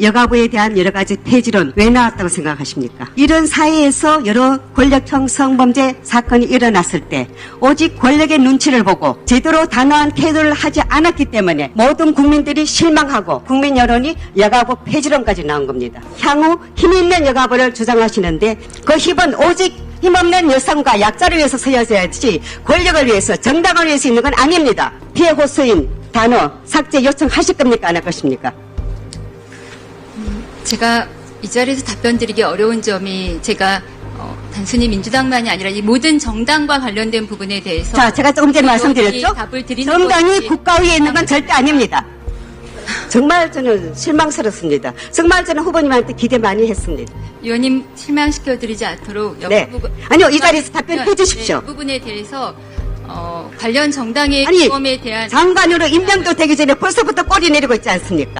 여가부에 대한 여러 가지 폐지론 왜 나왔다고 생각하십니까? 이런 사회에서 여러 권력형 성범죄 사건이 일어났을 때 오직 권력의 눈치를 보고 제대로 단호한 태도를 하지 않았기 때문에 모든 국민들이 실망하고 국민 여론이 여가부 폐지론까지 나온 겁니다. 향후 힘 있는 여가부를 주장하시는데 그 힘은 오직 힘없는 여성과 약자를 위해서 쓰여져야지 권력을 위해서 정당을 위해서 있는 건 아닙니다. 피해 호소인 단어 삭제 요청하실 겁니까 안 할 것입니까? 제가 이 자리에서 답변 드리기 어려운 점이 제가 어, 단순히 민주당만이 아니라 이 모든 정당과 관련된 부분에 대해서 자, 제가 조금 전에 말씀드렸죠? 답을 드리는 정당이 것이 국가위에 있는 건 절대 아닙니다. 정말 저는 실망스럽습니다. 정말 저는 후보님한테 기대 많이 했습니다. 의원님 실망시켜드리지 않도록 여 네. 부분- 아니요, 이 자리에서 답변해 주십시오. 네, 이 부분에 대해서 어, 관련 정당의 아니, 경험에 대한 장관으로 임명도 되기 전에 벌써부터 꼬리 내리고 있지 않습니까?